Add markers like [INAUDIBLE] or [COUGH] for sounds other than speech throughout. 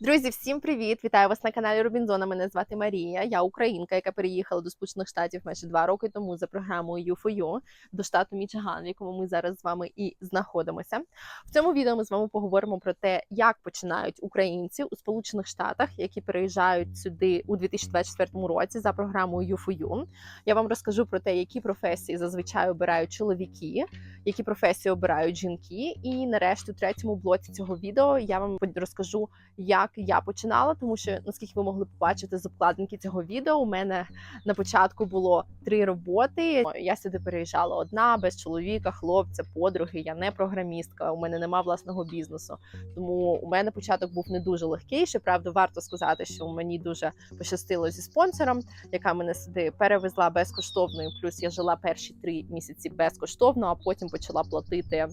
Друзі, всім привіт! Вітаю вас на каналі Робінзона. Мене звати Марія. Я українка, яка переїхала до Сполучених Штатів майже два роки тому за програмою U4U до штату Мічиган, в якому ми зараз з вами і знаходимося. В цьому відео ми з вами поговоримо про те, як починають українці у Сполучених Штатах, які переїжджають сюди у 2024 році за програмою U4U. Я вам розкажу про те, які професії зазвичай обирають чоловіки, які професії обирають жінки. І нарешті, у третьому блоці цього відео я вам розкажу, як я починала, тому що наскільки ви могли побачити з обкладинки цього відео, у мене на початку було три роботи. Я сюди переїжджала одна без чоловіка, хлопця, подруги. Я не програмістка. У мене нема власного бізнесу. Тому у мене початок був не дуже легкий. Щоправда, варто сказати, що мені дуже пощастило зі спонсором, яка мене сюди перевезла безкоштовно. і Плюс я жила перші три місяці безкоштовно, а потім почала платити.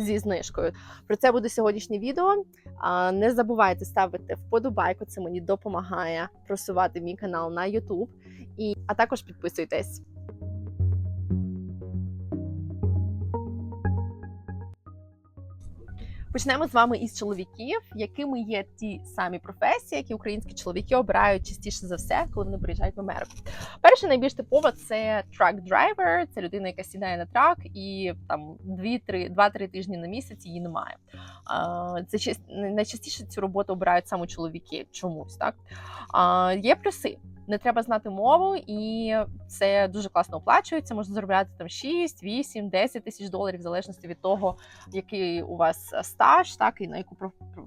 Зі знижкою про це буде сьогоднішнє відео. Не забувайте ставити вподобайку, це мені допомагає просувати мій канал на YouTube. І а також підписуйтесь. Почнемо з вами із чоловіків, якими є ті самі професії, які українські чоловіки обирають частіше за все, коли вони приїжджають в Америку. Перше найбільш типова це трак-драйвер, це людина, яка сідає на трак, і там 2-3 тижні на місяць її немає. Це найчастіше цю роботу обирають саме чоловіки чомусь. Так є плюси не треба знати мову, і це дуже класно оплачується. Можна заробляти там 6, 8, 10 тисяч доларів в залежності від того, який у вас стаж, так і на яку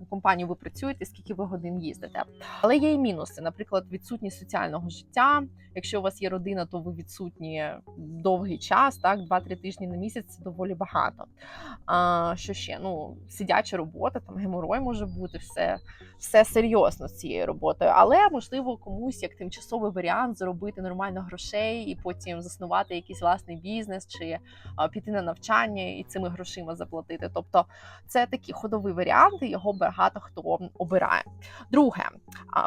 компанію ви працюєте, скільки ви годин їздите. Але є і мінуси, наприклад, відсутність соціального життя. Якщо у вас є родина, то ви відсутні довгий час, так 2-3 тижні на місяць це доволі багато. А, Що ще? Ну, сидяча робота, там геморой може бути, все все серйозно з цією роботою, але можливо комусь як тимчасовий варіант зробити нормально грошей і потім заснувати якийсь власний бізнес чи піти на навчання і цими грошима заплатити. Тобто це такі ходові варіанти, його багато хто обирає. Друге,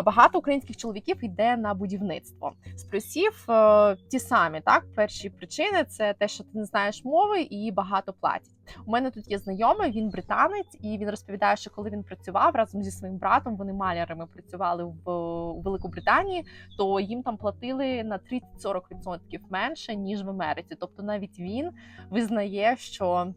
багато українських чоловіків йде на будівництво плюсів е, ті самі. Так, перші причини це те, що ти не знаєш мови і багато платять. У мене тут є знайомий, він британець, і він розповідає, що коли він працював разом зі своїм братом, вони малярами працювали в у Великобританії, то їм там платили на 30-40% менше ніж в Америці. Тобто навіть він визнає, що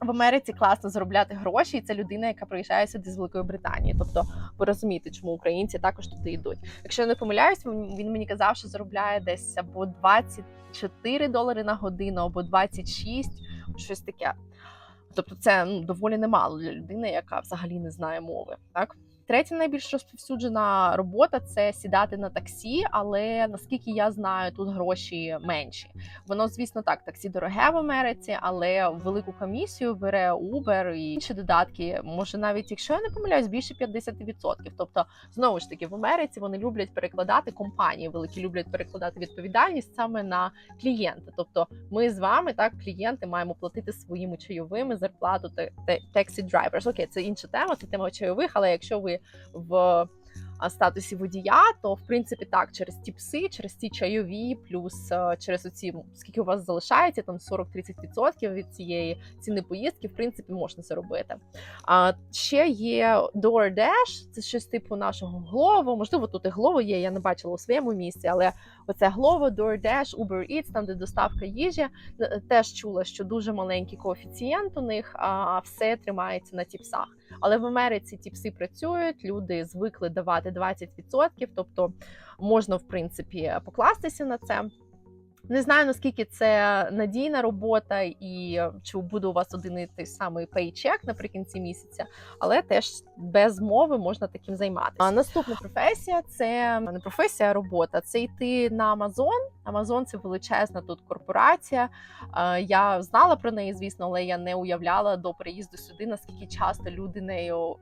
в Америці класно заробляти гроші, і це людина, яка приїжджає сюди з Великої Британії. Тобто, ви розумієте, чому українці також туди йдуть. Якщо я не помиляюсь, він мені казав, що заробляє десь або 24 долари на годину, або 26, щось таке. Тобто, це ну, доволі немало для людини, яка взагалі не знає мови. Так. Третя найбільш розповсюджена робота це сідати на таксі, але наскільки я знаю, тут гроші менші. Воно, звісно, так, таксі дороге в Америці, але велику комісію бере Uber і інші додатки. Може, навіть якщо я не помиляюсь, більше 50%. Тобто, знову ж таки, в Америці вони люблять перекладати компанії, великі люблять перекладати відповідальність саме на клієнта. Тобто, ми з вами, так, клієнти, маємо платити своїми чайовими зарплату taxi drivers. Окей, це інша тема, це тема чайових, але якщо ви в статусі водія, то в принципі так, через ті пси, через ці чайові, плюс через оці, скільки у вас залишається, там 40-30% від цієї ціни поїздки, в принципі, можна це робити. А ще є DoorDash, це щось типу нашого Glovo, Можливо, тут і Glovo є, я не бачила у своєму місці, але оце Glovo, DoorDash, Uber Eats, там де доставка їжі, е, теж чула, що дуже маленький коефіцієнт у них, а все тримається на тіпсах. Але в Америці ті пси працюють, люди звикли давати 20%, тобто можна в принципі покластися на це. Не знаю наскільки це надійна робота, і чи буде у вас один і той самий пейчек наприкінці місяця, але теж без мови можна таким займатися. А наступна професія це не професія, а робота. Це йти на Амазон. Амазон це величезна тут корпорація. Я знала про неї, звісно, але я не уявляла до приїзду сюди, наскільки часто люди нею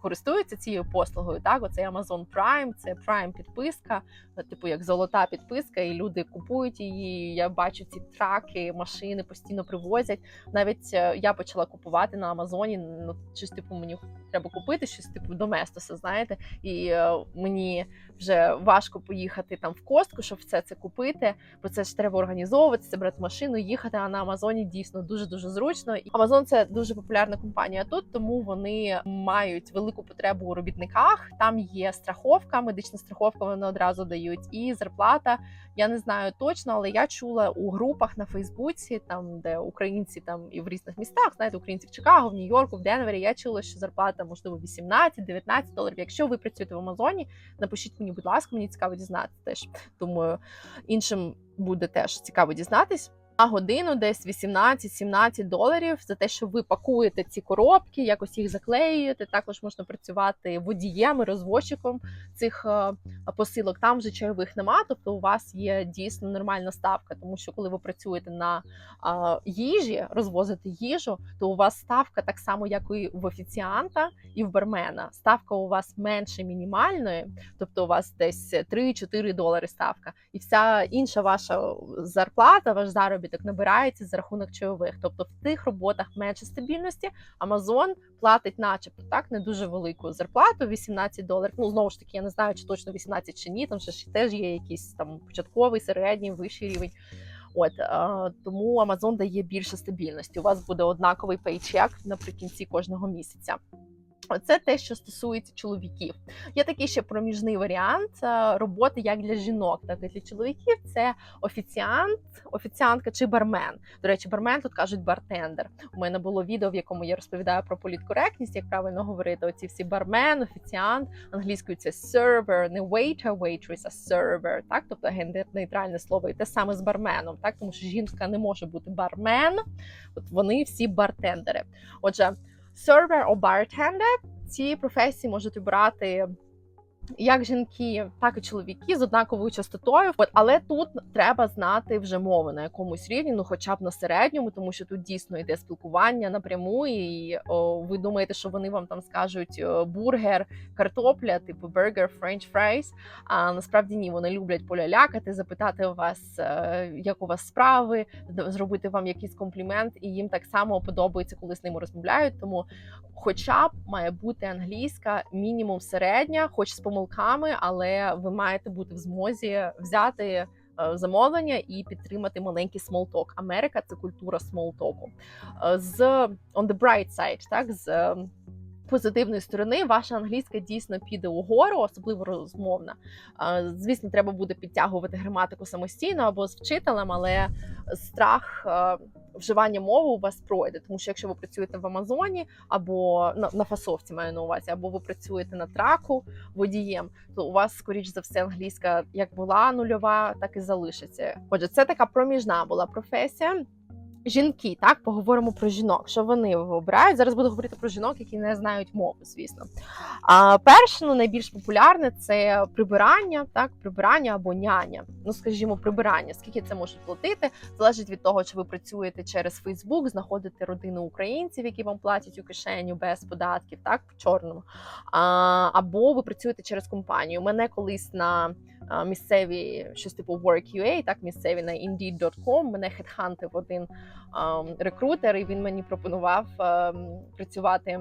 користуються цією послугою. Так, оцей Amazon Prime, це Prime підписка, типу як золота підписка, і люди купують її. Я бачу ці траки, машини постійно привозять. Навіть е, я почала купувати на Амазоні. Ну щось типу мені треба купити щось типу доместоса, знаєте, і е, мені вже важко поїхати там в костку, щоб все це купити. Бо це ж треба організовуватися, брати машину, їхати. А на Амазоні дійсно дуже дуже зручно. І Амазон це дуже популярна компанія тут, тому вони мають велику потребу у робітниках. Там є страховка, медична страховка. Вони одразу дають, і зарплата. Я не знаю точно, але я чула у групах на Фейсбуці, там де українці там і в різних містах, знаєте, українці в Чикаго, в Нью-Йорку, в Денвері. Я чула, що зарплата можливо 18-19 доларів. Якщо ви працюєте в Амазоні, напишіть мені, будь ласка, мені цікаво дізнатися теж. Думаю, іншим буде теж цікаво дізнатись. На годину десь 18-17 доларів за те, що ви пакуєте ці коробки, якось їх заклеюєте. Також можна працювати водієм і розвозчиком цих е, посилок. Там вже чайових нема, тобто у вас є дійсно нормальна ставка. Тому що коли ви працюєте на їжі, розвозите їжу, то у вас ставка так само, як і в офіціанта і в бармена. Ставка у вас менше мінімальної, тобто у вас десь 3-4 долари ставка, і вся інша ваша зарплата, ваш заробіток набирається за рахунок чайових. Тобто в тих роботах менше стабільності. Амазон платить, начебто, так не дуже велику зарплату 18 доларів. Ну знову ж таки, я не знаю, чи точно 18 чи ні. Там ще теж є якийсь там початковий, середній, вищий рівень. От е, тому Amazon дає більше стабільності. У вас буде однаковий пейчек наприкінці кожного місяця. Це те, що стосується чоловіків. Є такий ще проміжний варіант е, роботи як для жінок, так і для чоловіків. Це офіціант, офіціантка чи бармен. До речі, бармен тут кажуть бартендер. У мене було відео, в якому я розповідаю про політкоректність, як правильно говорити. Оці всі бармен, офіціант англійською це server, не waiter, waitress, а server, так, тобто гендер-нейтральне слово, і те саме з барменом, так тому що жінка не може бути бармен. От вони всі бартендери. Отже. Сервер або бартендер ці професії можуть обирати як жінки, так і чоловіки з однаковою частотою. От, але тут треба знати вже мови на якомусь рівні, ну хоча б на середньому, тому що тут дійсно йде спілкування напряму, і о, ви думаєте, що вони вам там скажуть о, бургер, картопля, типу бургер, френч фрейс. А насправді ні, вони люблять полялякати, запитати у вас, е, як у вас справи, зробити вам якийсь комплімент, і їм так само подобається, коли з ними розмовляють. Тому, хоча б має бути англійська мінімум середня, хоч з помилками, але ви маєте бути в змозі взяти. е, Замовлення і підтримати маленький смолток. Америка це культура смолтоку. Е, З on the bright side, так з е, позитивної сторони, ваша англійська дійсно піде угору, особливо розмовна. Е, Звісно, треба буде підтягувати граматику самостійно або з вчителем, але страх вживання мови у вас пройде. Тому що якщо ви працюєте в Амазоні або на, на фасовці, маю на увазі, або ви працюєте на траку водієм, то у вас, скоріш за все, англійська як була нульова, так і залишиться. Отже, це така проміжна була професія. Жінки, так поговоримо про жінок. Що вони обирають? Зараз буду говорити про жінок, які не знають мови, звісно. А перше, ну найбільш популярне це прибирання, так, прибирання або няня. Ну, скажімо, прибирання. Скільки це можуть платити? Залежить від того, чи ви працюєте через Фейсбук, знаходите родину українців, які вам платять у кишеню без податків, так в чорному. А, або ви працюєте через компанію. Мене колись на місцеві щось типу Work.ua, так місцеві на Indeed.com, мене хедхантив один рекрутер, і він мені пропонував ем, працювати.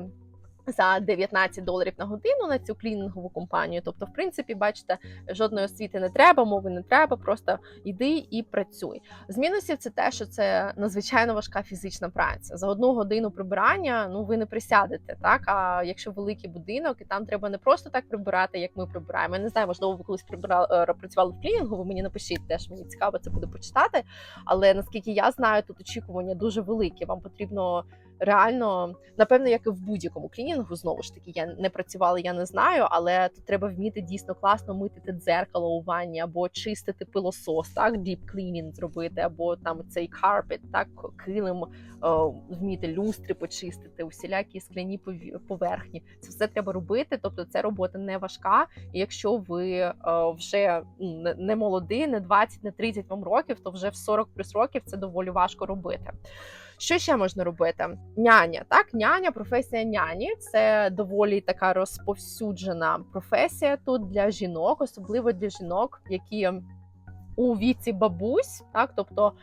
За 19 доларів на годину на цю клінінгову компанію. Тобто, в принципі, бачите, жодної освіти не треба, мови не треба, просто йди і працюй. З мінусів це те, що це надзвичайно важка фізична праця. За одну годину прибирання ну ви не присядете. Так а якщо великий будинок, і там треба не просто так прибирати, як ми прибираємо. Я не знаю, можливо, ви колись прибирали е, працювали в клінінгу. Ви мені напишіть теж мені цікаво це буде почитати. Але наскільки я знаю, тут очікування дуже великі. Вам потрібно реально, напевно, як і в будь-якому клінінгу, знову ж таки, я не працювала, я не знаю, але тут треба вміти дійсно класно мити те дзеркало у ванні, або чистити пилосос, так, deep cleaning зробити, або там цей carpet, так, килим, о, вміти люстри почистити, усілякі скляні поверхні. Це все треба робити. Тобто, це робота не важка. І якщо ви о, вже не- молодий, не 20, не 30 вам років, то вже в 40 плюс років це доволі важко робити. Що ще можна робити? Няня, так, няня, професія няні це доволі така розповсюджена професія тут для жінок, особливо для жінок, які у віці бабусь, так тобто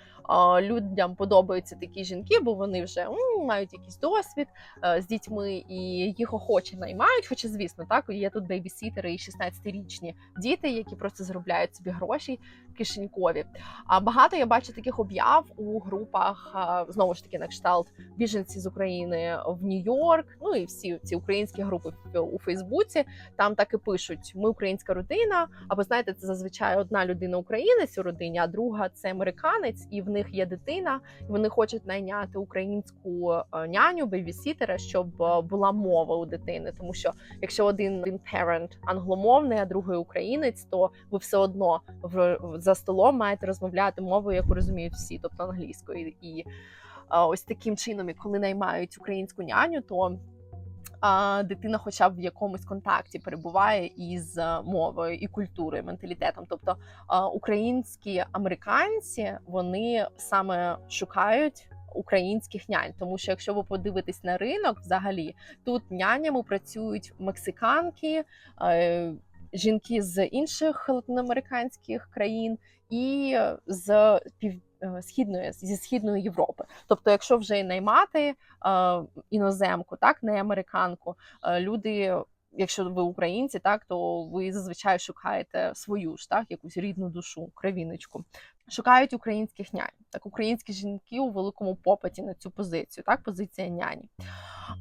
Людям подобаються такі жінки, бо вони вже м, мають якийсь досвід е, з дітьми і їх охоче наймають. Хоча, звісно, так є тут бейбісітери і 16-річні діти, які просто заробляють собі гроші кишенькові. А багато я бачу таких об'яв у групах знову ж таки на кшталт біженці з України в Нью-Йорк. Ну і всі ці українські групи у Фейсбуці. Там так і пишуть: ми українська родина. Або знаєте, це зазвичай одна людина українець у родині, а друга це американець, і в них є дитина. І вони хочуть найняти українську е, няню, бейбісітера, щоб е, була мова у дитини. Тому що якщо один, один parent англомовний, а другий українець, то ви все одно в, за столом маєте розмовляти мовою, яку розуміють всі, тобто англійською. І е, ось таким чином, коли наймають українську няню, то а, дитина, хоча б в якомусь контакті перебуває із е, мовою і культурою, менталітетом. Тобто а, українські американці вони саме шукають. Українських нянь, тому що якщо ви подивитесь на ринок, взагалі тут нянями працюють мексиканки, е, жінки з інших латиноамериканських країн і з пів східної зі східної Європи. Тобто, якщо вже наймати е, іноземку, так не американку, е, люди. Якщо ви українці, так то ви зазвичай шукаєте свою ж так, якусь рідну душу, кровіночку. Шукають українських нянь. Так, українські жінки у великому попиті на цю позицію, так, позиція няні.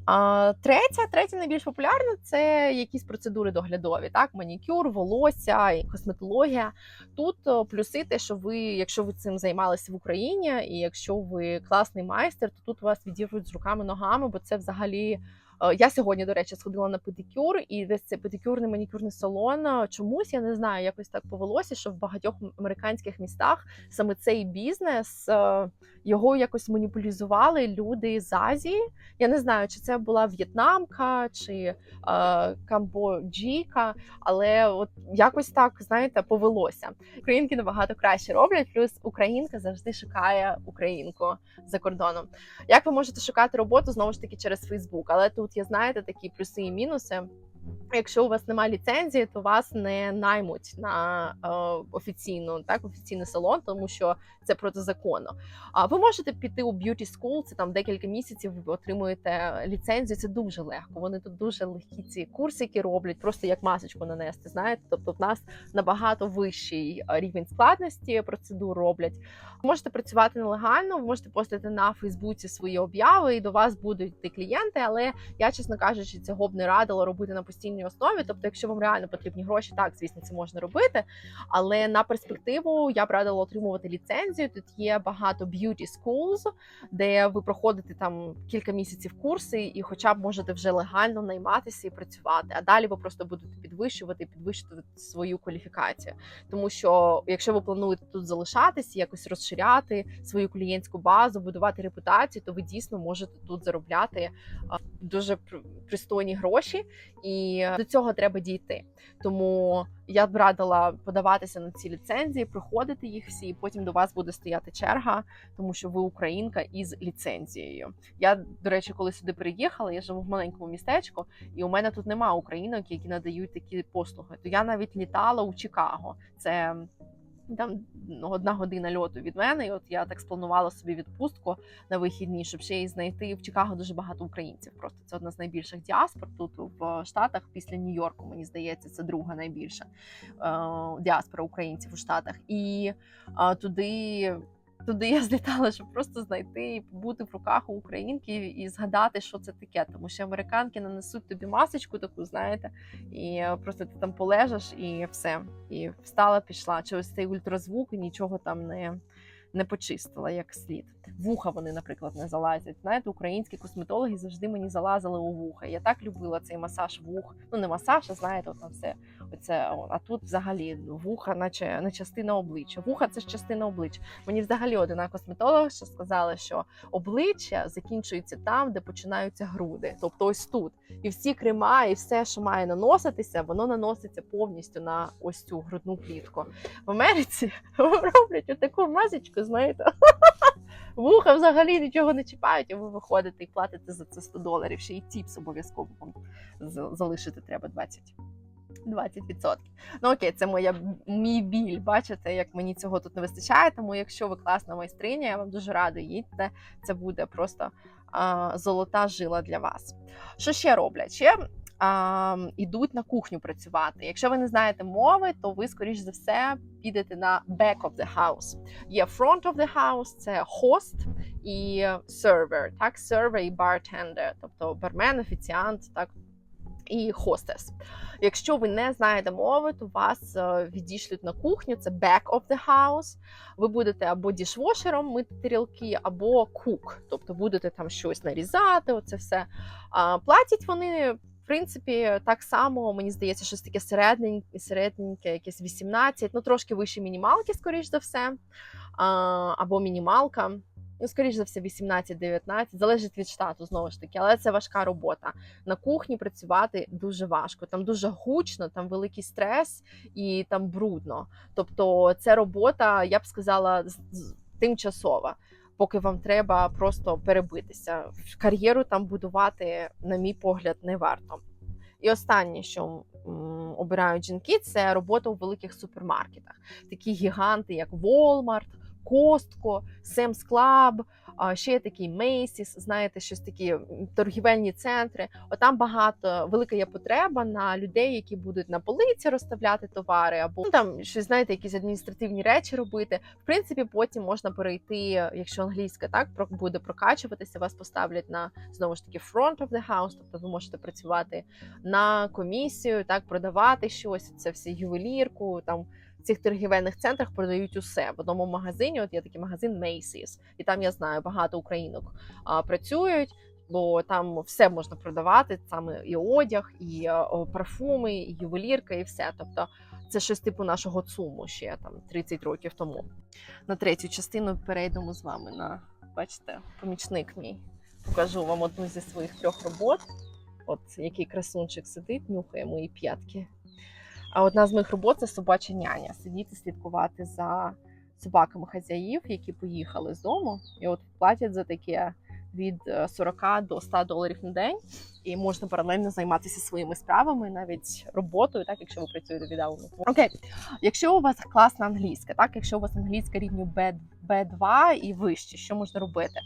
А, третя, третя найбільш популярна це якісь процедури доглядові, так, манікюр, волосся, і косметологія. Тут плюси те, що ви, якщо ви цим займалися в Україні, і якщо ви класний майстер, то тут вас відірвуть з руками ногами, бо це взагалі. Е, Я сьогодні, до речі, сходила на педикюр, і десь цей педикюрний манікюрний салон е, чомусь я не знаю, якось так повелося, що в багатьох американських містах саме цей бізнес е, його якось маніпулізували люди з Азії. Я не знаю, чи це була в'єтнамка чи камбоджійка, але от якось так знаєте повелося. Українки набагато краще роблять. Плюс українка завжди шукає українку за кордоном. Як ви можете шукати роботу знову ж таки через Фейсбук? Але тут є знаєте такі плюси і мінуси. Якщо у вас немає ліцензії, то вас не наймуть на е, офіційну так офіційний салон, тому що це протизаконно. А ви можете піти у beauty school, це там декілька місяців. Ви отримуєте ліцензію. Це дуже легко. Вони тут дуже легкі ці курсики роблять, просто як масочку нанести. Знаєте, тобто в нас набагато вищий рівень складності процедур роблять. Можете працювати нелегально, ви можете постати на Фейсбуці свої обяви, і до вас будуть йти клієнти. Але я, чесно кажучи, цього б не радила робити на постійній основі. Тобто, якщо вам реально потрібні гроші, так звісно, це можна робити. Але на перспективу я б радила отримувати ліцензію. Тут є багато beauty schools, де ви проходите там кілька місяців курси, і, хоча б можете вже легально найматися і працювати. А далі ви просто будете підвищувати і підвищувати свою кваліфікацію. Тому що якщо ви плануєте тут залишатися, якось розширяти свою клієнтську базу, будувати репутацію, то ви дійсно можете тут заробляти дуже пристойні гроші, і до цього треба дійти. Тому я б радила подаватися на ці ліцензії, проходити їх всі, і потім до вас буде стояти черга, тому що ви українка із ліцензією. Я, до речі, коли сюди приїхала, я живу в маленькому містечку, і у мене тут нема українок, які надають такі послуги. То я навіть літала у Чикаго. Це там одна година льоту від мене. І от я так спланувала собі відпустку на вихідні, щоб ще й знайти в Чикаго дуже багато українців. Просто це одна з найбільших діаспор тут в Штатах. Після Нью-Йорку, мені здається, це друга найбільша е, діаспора українців у Штатах. І е, туди. Туди я [LAUGHS] злітала, щоб просто знайти і побути в руках у українки і згадати, що це таке. Тому що американки нанесуть тобі масочку таку, знаєте, і е, просто ти там полежиш і все. І встала, пішла. Через цей ультразвук і нічого там не, не почистила як слід. Вуха вони, наприклад, не залазять. Знаєте, українські косметологи завжди мені залазили у вуха. Я так любила цей масаж вух. Ну не масаж, а знаєте, там все. Оце, а тут взагалі вуха, наче не частина обличчя. Вуха це ж частина обличчя. Мені взагалі одна косметолог ще сказала, що обличчя закінчується там, де починаються груди, тобто ось тут. І всі крема, і все, що має наноситися, воно наноситься повністю на ось цю грудну клітку. В Америці [LAUGHS] роблять отаку масочку, знаєте. [LAUGHS] Вуха взагалі нічого не чіпають, а ви виходите і платите за це 100 доларів. Ще й тіпс обов'язково вам залишити треба 20. 20%. Ну окей, це моя мій біль. Бачите, як мені цього тут не вистачає. Тому якщо ви класна майстриня, я вам дуже рада їдьте. Це буде просто а, золота жила для вас. Що ще роблять? Ще а, ідуть на кухню працювати. Якщо ви не знаєте мови, то ви, скоріш за все, підете на back of the house. Є front of the house, це host і server, так, server і bartender, тобто бармен, офіціант, так, і хостес. Якщо ви не знаєте мови, то вас е, відійшлють на кухню. Це back of the house. Ви будете або дішвошером мити тарілки, або кук, тобто будете там щось нарізати. Оце все. Платять вони. В принципі, так само мені здається, щось таке середненьке, середненьке, якесь 18, ну трошки вище мінімалки, скоріш за все, або мінімалка. Ну, скоріш за все, 18-19, залежить від штату, знову ж таки, але це важка робота. На кухні працювати дуже важко. Там дуже гучно, там великий стрес і там брудно. Тобто, це робота, я б сказала, тимчасова. Поки вам треба просто перебитися. Кар'єру там будувати, на мій погляд, не варто. І останнє, що обирають жінки, це робота у великих супермаркетах. Такі гіганти, як Walmart, Sam's Club, а ще є такий Macy's, знаєте, щось такі торгівельні центри. Отам багато велика є потреба на людей, які будуть на полиці розставляти товари, або ну, там щось знаєте, якісь адміністративні речі робити. В принципі, потім можна перейти, якщо англійська так буде прокачуватися, вас поставлять на знову ж таки front of the house, тобто ви можете працювати на комісію, так продавати щось. Це все ювелірку там. Цих торгівельних центрах продають усе в одному магазині. От є такий магазин Macy's, і там я знаю багато українок а, працюють, бо там все можна продавати, саме і одяг, і парфуми, і ювелірка, і все. Тобто це щось типу нашого ЦУМу ще там 30 років тому. На третю частину перейдемо з вами на бачите, помічник мій. Покажу вам одну зі своїх трьох робот. От який красунчик сидить, нюхає мої п'ятки. А одна з моїх робот це собача няня. Сидіти, слідкувати за собаками хазяїв, які поїхали з дому, і от платять за таке від е, 40 до 100 доларів на день, і можна паралельно займатися своїми справами, навіть роботою, так якщо ви працюєте віддалено. Окей, якщо у вас класна англійська, так якщо у вас англійська рівню B2, Б2 і вище, що можна робити?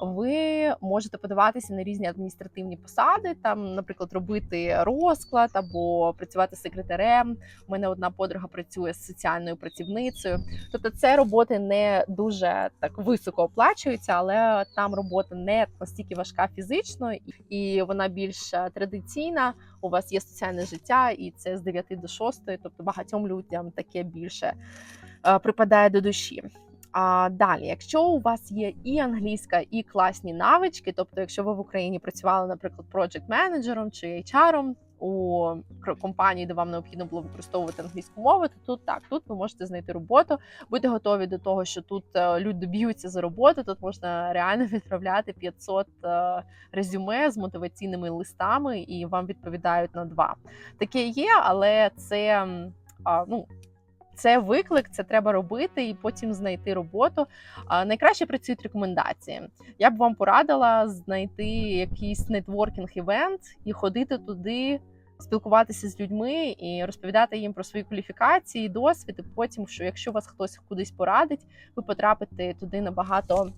Ви можете подаватися на різні адміністративні посади, там, наприклад, робити розклад або працювати секретарем. У мене одна подруга працює з соціальною працівницею. Тобто, це роботи не дуже так високо оплачуються, але там робота не настільки важка фізично, і вона більш е, традиційна. У вас є соціальне життя, і це з 9 до 6, тобто багатьом людям таке більше е, припадає до душі. А далі, якщо у вас є і англійська, і класні навички, тобто, якщо ви в Україні працювали, наприклад, проджект менеджером чи HR у компанії, де вам необхідно було використовувати англійську мову, то тут так, тут ви можете знайти роботу, будьте готові до того, що тут е, люди б'ються за роботу. Тут можна реально [LAUGHS] відправляти 500 е, резюме з мотиваційними листами, і вам відповідають на два. Таке є, але це ну. Це виклик, це треба робити і потім знайти роботу. Найкраще працюють рекомендації. Я б вам порадила знайти якийсь нетворкінг івент і ходити туди, спілкуватися з людьми і розповідати їм про свої кваліфікації, досвід. І потім, що якщо вас хтось кудись порадить, ви потрапите туди набагато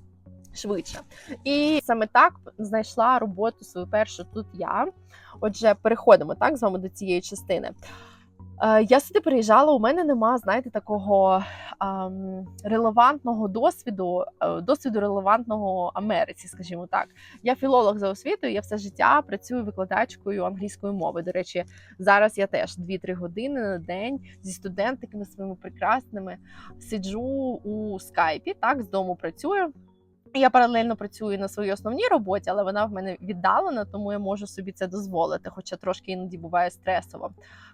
швидше. І саме так знайшла роботу свою першу тут я. Отже, переходимо так з вами до цієї частини. Е, Я сюди приїжджала, у мене нема, знаєте, такого ем, релевантного досвіду, е, досвіду релевантного Америці, скажімо так. Я філолог за освітою, я все життя працюю викладачкою англійської мови. До речі, зараз я теж 2-3 години на день зі студентиками своїми прекрасними сиджу у скайпі, так, з дому працюю. Я паралельно працюю на своїй основній роботі, але вона в мене віддалена, тому я можу собі це дозволити. Хоча трошки іноді буває стресово,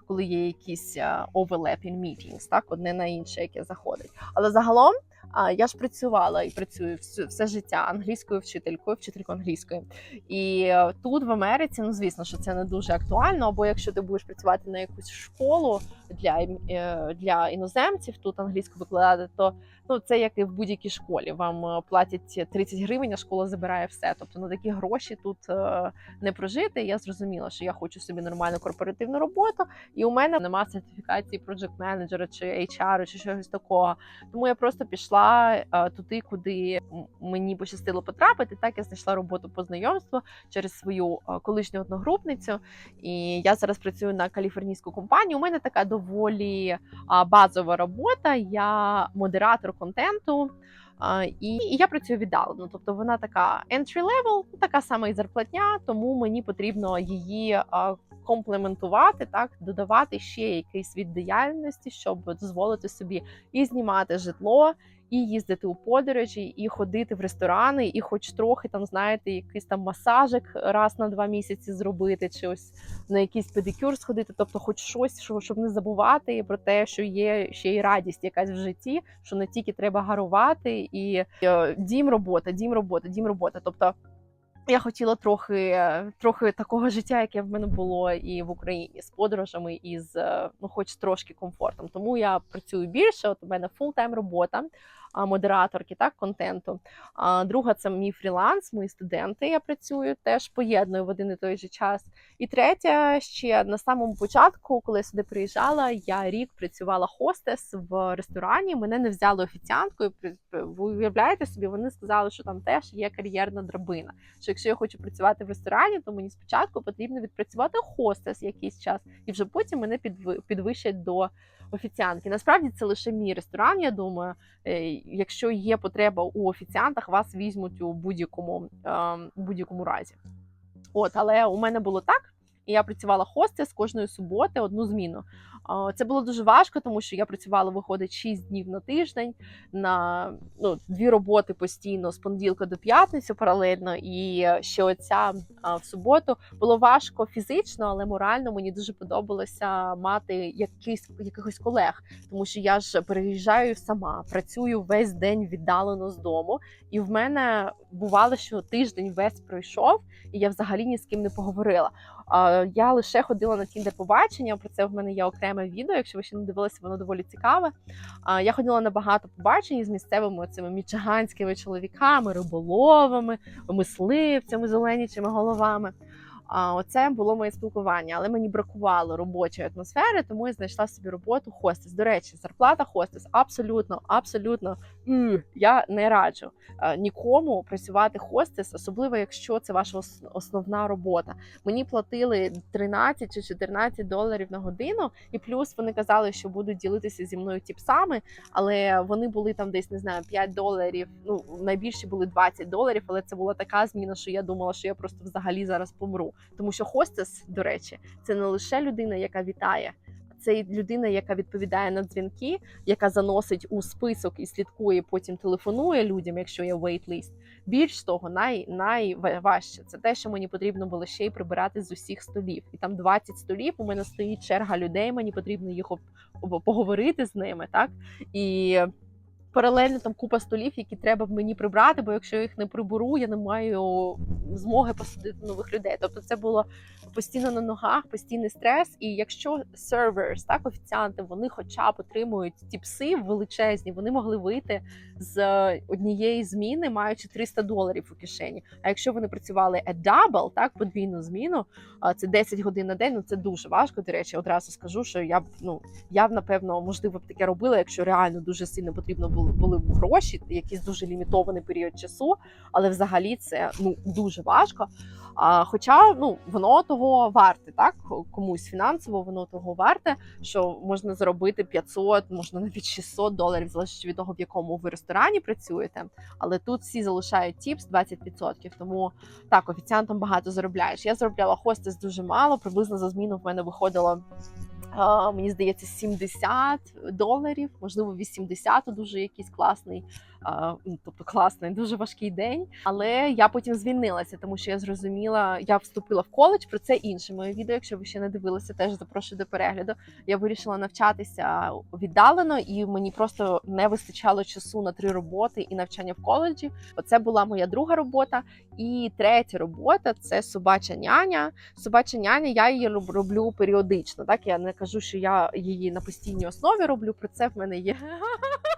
коли є якісь е, overlapping meetings, так одне на інше, яке заходить. Але загалом я ж працювала і працюю все, життя англійською вчителькою, вчителькою англійської. І е, тут в Америці, ну звісно, що це не дуже актуально. Або якщо ти будеш працювати на якусь школу для е, для іноземців, тут англійську викладати, то ну це як і в будь-якій школі. Вам е, платять 30 гривень, а школа забирає все. Тобто на такі гроші тут е, не прожити. Я зрозуміла, що я хочу собі нормальну корпоративну роботу, і у мене нема сертифікації project менеджера чи HR, чи щось такого. Тому я просто пішла е, туди, куди мені пощастило потрапити. Так я знайшла роботу по знайомству через свою колишню одногрупницю. І я зараз працюю на каліфорнійську компанію. У мене така доволі базова робота. Я модератор контенту. І, я працюю віддалено. Тобто вона така entry level, ну, така сама і зарплатня, тому мені потрібно її комплементувати, так додавати ще якийсь від діяльності, щоб дозволити собі і знімати житло, і їздити у подорожі, і ходити в ресторани, і хоч трохи там, знаєте, якийсь там масажик раз на два місяці зробити, чи ось на якийсь педикюр сходити, тобто, хоч щось, що- щоб не забувати про те, що є ще й радість якась в житті, що не тільки треба гарувати, і е, дім робота, дім робота, дім робота. Тобто я хотіла трохи, трохи такого життя, яке в мене було і в Україні з подорожами, і з е, ну, хоч трошки комфортом. Тому я працюю більше. От у мене фултайм робота. А, Модераторки так контенту. Друга це мій фріланс, мої студенти. Я працюю теж поєдную в один і той же час. І третя ще на самому початку, коли я сюди приїжджала, я рік працювала хостес в ресторані. Мене не взяли офіціанткою. Ви уявляєте собі, вони сказали, що там теж є кар'єрна драбина. Що якщо я хочу працювати в ресторані, то мені спочатку потрібно відпрацювати хостес якийсь час, і вже потім мене підви- підвищать до офіціантки. Насправді це лише мій ресторан. Я думаю, Е, якщо є потреба у офіціантах, вас візьмуть у будь-якому е, будь-якому разі. От, але у мене було так. І я працювала хостес кожної суботи одну зміну. Це було дуже важко, тому що я працювала, виходить, 6 днів на тиждень, на ну, дві роботи постійно з понеділка до п'ятниці паралельно, і ще оця в суботу було важко фізично, але морально мені дуже подобалося мати якийсь якихось колег, тому що я ж переїжджаю сама, працюю весь день віддалено з дому, і в мене бувало, що тиждень весь пройшов, і я взагалі ні з ким не поговорила. Я лише ходила на тіндер побачення. Про це в мене є окреме відео. Якщо ви ще не дивилися, воно доволі цікаве. Я ходила на багато побачень з місцевими цими мічиганськими чоловіками, риболовами, мисливцями, зеленічими головами. А оце було моє спілкування, але мені бракувало робочої атмосфери, тому я знайшла собі роботу хостес. До речі, зарплата хостес абсолютно, абсолютно я не раджу е, нікому працювати хостес, особливо якщо це ваша ос- основна робота. Мені платили 13 чи 14 доларів на годину, і плюс вони казали, що будуть ділитися зі мною тіпсами, але вони були там десь не знаю 5 доларів. Ну найбільші були 20 доларів, але це була така зміна, що я думала, що я просто взагалі зараз помру. Тому що хостес, до речі, це не лише людина, яка вітає. Це людина, яка відповідає на дзвінки, яка заносить у список і слідкує, потім телефонує людям, якщо є waitlist. Більш того, най, найважче це те, що мені потрібно було ще й прибирати з усіх столів. І там 20 столів. У мене стоїть черга людей. Мені потрібно їх поговорити з ними, так і. Паралельно там купа столів, які треба мені прибрати, бо якщо я їх не приберу, я не маю змоги посадити нових людей. Тобто це було постійно на ногах, постійний стрес. І якщо servers, так офіціанти, вони хоча б отримують ті пси величезні, вони могли вийти з однієї зміни, маючи 300 доларів у кишені. А якщо вони працювали double, так подвійну зміну, це 10 годин на день. Ну це дуже важко. До речі, одразу скажу, що я б ну я б напевно можливо б таке робила, якщо реально дуже сильно потрібно було були гроші, якийсь дуже лімітований період часу. Але взагалі це ну дуже важко. А, хоча ну воно того варте, так комусь фінансово воно того варте, що можна заробити 500, можна навіть 600 доларів, залежить від того, в якому ви ресторані працюєте. Але тут всі залишають тіпс 20%, тому так офіціантам багато заробляєш. Я заробляла хостес дуже мало, приблизно за зміну в мене виходило мені здається, 70 доларів, можливо, 80, дуже якийсь класний, тобто класний, дуже важкий день. Але я потім звільнилася, тому що я зрозуміла, я вступила в коледж. Про це інше моє відео. Якщо ви ще не дивилися, теж запрошую до перегляду. Я вирішила навчатися віддалено, і мені просто не вистачало часу на три роботи і навчання в коледжі. Оце була моя друга робота. І третя робота це собача няня. Собача няня, я її роб- роблю періодично. Так я не кажу, що я її на постійній основі роблю. Про це в мене є. [LAUGHS]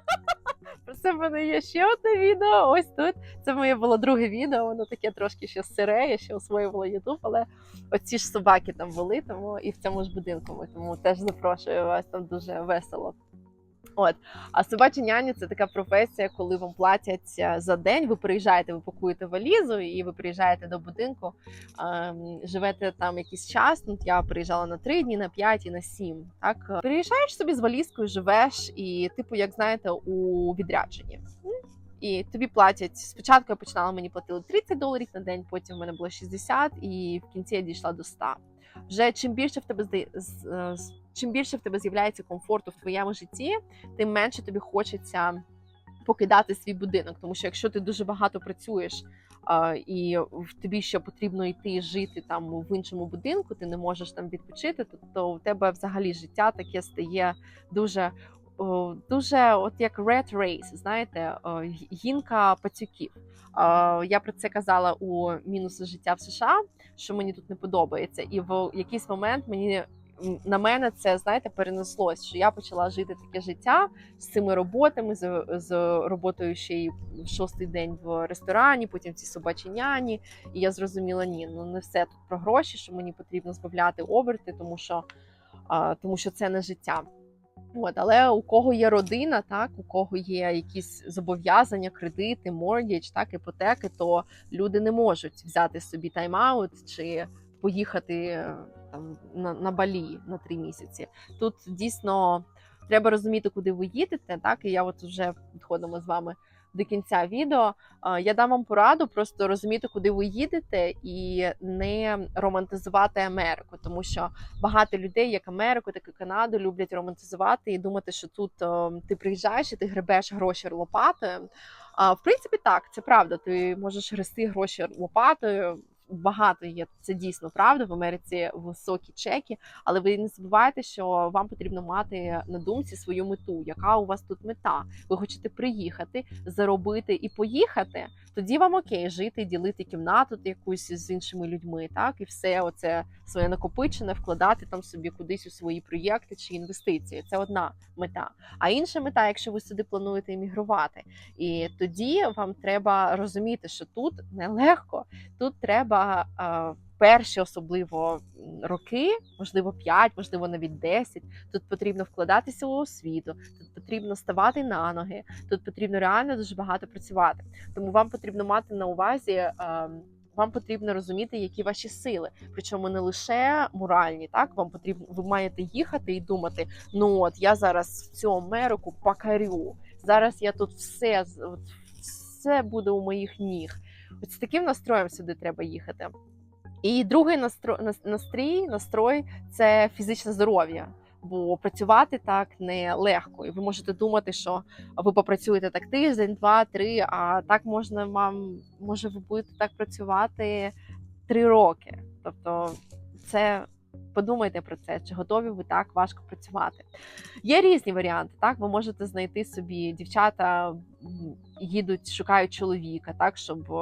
Це в мене є ще одне відео. Ось тут. Це моє було друге відео. Воно таке трошки ще сире, я ще освоювала Ютуб, але оці ж собаки там були, тому і в цьому ж будинку ми тому теж запрошую вас там дуже весело. От, а собача няня це така професія, коли вам платять е, за день. Ви приїжджаєте, ви пакуєте валізу, і ви приїжджаєте до будинку, ем, живете там якийсь час. Ну, я приїжджала на три дні, на п'ять і на сім. Так приїжджаєш собі з валізкою, живеш, і типу, як знаєте, у відрядженні. І тобі платять спочатку. Я починала мені платили 30 доларів на день, потім в мене було 60, і в кінці я дійшла до 100. Вже чим більше в тебе е, чим більше в тебе з'являється комфорту в твоєму житті, тим менше тобі хочеться покидати свій будинок. Тому що якщо ти дуже багато працюєш а, і тобі ще потрібно йти жити там в іншому будинку, ти не можеш там відпочити, то, то в тебе взагалі життя таке стає дуже. Дуже, от як red race, знаєте, гінка пацюків. Я про це казала у мінуси життя в США, що мені тут не подобається, і в якийсь момент мені на мене це знаєте перенеслось, що я почала жити таке життя з цими роботами, з, з роботою ще й шостий день в ресторані, потім ці собачі няні. І я зрозуміла, ні, ну не все тут про гроші, що мені потрібно збавляти оберти, тому що, а, тому що це не життя. От, але у кого є родина, так у кого є якісь зобов'язання, кредити, моргідж, так іпотеки, то люди не можуть взяти собі тайм-аут чи поїхати е, там на, на балі на три місяці. Тут дійсно треба розуміти, куди ви їдете. Так і я от вже підходимо з вами до кінця відео. Е, Я дам вам пораду просто розуміти, куди ви їдете, і не романтизувати Америку, тому що багато людей, як Америку, так і Канаду, люблять романтизувати і думати, що тут е, ти приїжджаєш і ти гребеш гроші лопатою. А в принципі, так, це правда. Ти можеш грести гроші лопатою. Багато є це дійсно правда. В Америці високі чеки, але ви не забувайте, що вам потрібно мати на думці свою мету. Яка у вас тут мета? Ви хочете приїхати, заробити і поїхати? Тоді вам окей, жити, ділити кімнату якусь з іншими людьми, так і все оце своє накопичене вкладати там собі кудись у свої проєкти чи інвестиції. Це одна мета. А інша мета, якщо ви сюди плануєте іммігрувати, і тоді вам треба розуміти, що тут нелегко, тут треба перші особливо роки, можливо, 5, можливо, навіть 10, Тут потрібно вкладатися у освіту, тут потрібно ставати на ноги, тут потрібно реально дуже багато працювати. Тому вам потрібно мати на увазі. вам потрібно розуміти, які ваші сили, причому не лише моральні, так вам потрібно, ви маєте їхати і думати: ну от я зараз в цю Америку покорю, зараз я тут все все буде у моїх ніг. От з таким настроєм сюди треба їхати. І другий настрій, настрой це фізичне здоров'я. Бо працювати так нелегко, і ви можете думати, що ви попрацюєте так тиждень, два, три. А так можна вам може ви будете так працювати три роки. Тобто, це подумайте про це, чи готові ви так важко працювати. Є різні варіанти. Так, ви можете знайти собі дівчата їдуть, шукають чоловіка, так щоб.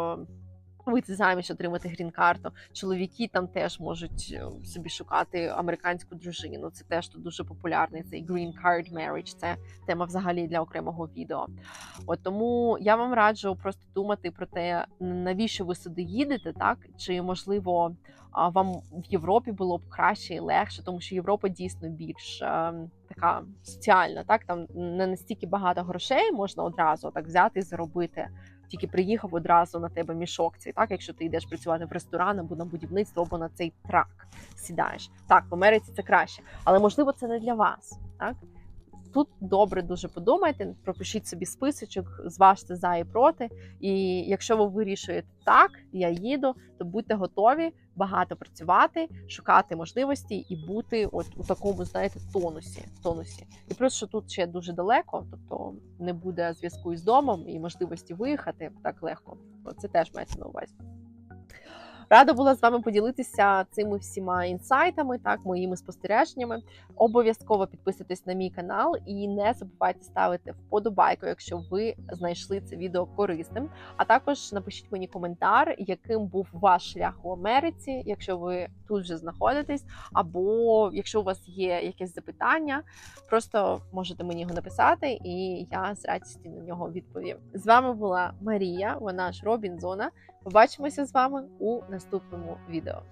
Вийти заміж, отримати грін-карту. Чоловіки там теж можуть е, собі шукати американську дружину. Це теж тут дуже популярний цей green card marriage. Це тема взагалі для окремого відео. От тому я вам раджу просто думати про те, навіщо ви сюди їдете, так чи можливо вам в Європі було б краще і легше, тому що Європа дійсно більш е, така соціальна. Так там не настільки багато грошей можна одразу так взяти і заробити. Тільки приїхав одразу на тебе мішок цей, так якщо ти йдеш працювати в ресторан або на будівництво, або на цей трак сідаєш. Так, в Америці це краще, але можливо це не для вас. Так Тут добре дуже подумайте, пропишіть собі списочок, зважте за і проти. І якщо ви вирішуєте так, я їду, то будьте готові багато працювати, шукати можливості і бути от у такому, знаєте, тонусі. тонусі. І плюс, що тут ще дуже далеко, тобто не буде зв'язку із домом і можливості виїхати так легко. Це теж мається на увазі. Рада була з вами поділитися цими всіма інсайтами, так, моїми спостереженнями. Обов'язково підписуйтесь на мій канал і не забувайте ставити вподобайку, якщо ви знайшли це відео корисним. А також напишіть мені коментар, яким був ваш шлях у Америці, якщо ви тут вже знаходитесь, або якщо у вас є якесь запитання, просто можете мені його написати, і я з радістю на нього відповім. З вами була Марія, вона ж Робінзона. Побачимося з вами у наступному відео.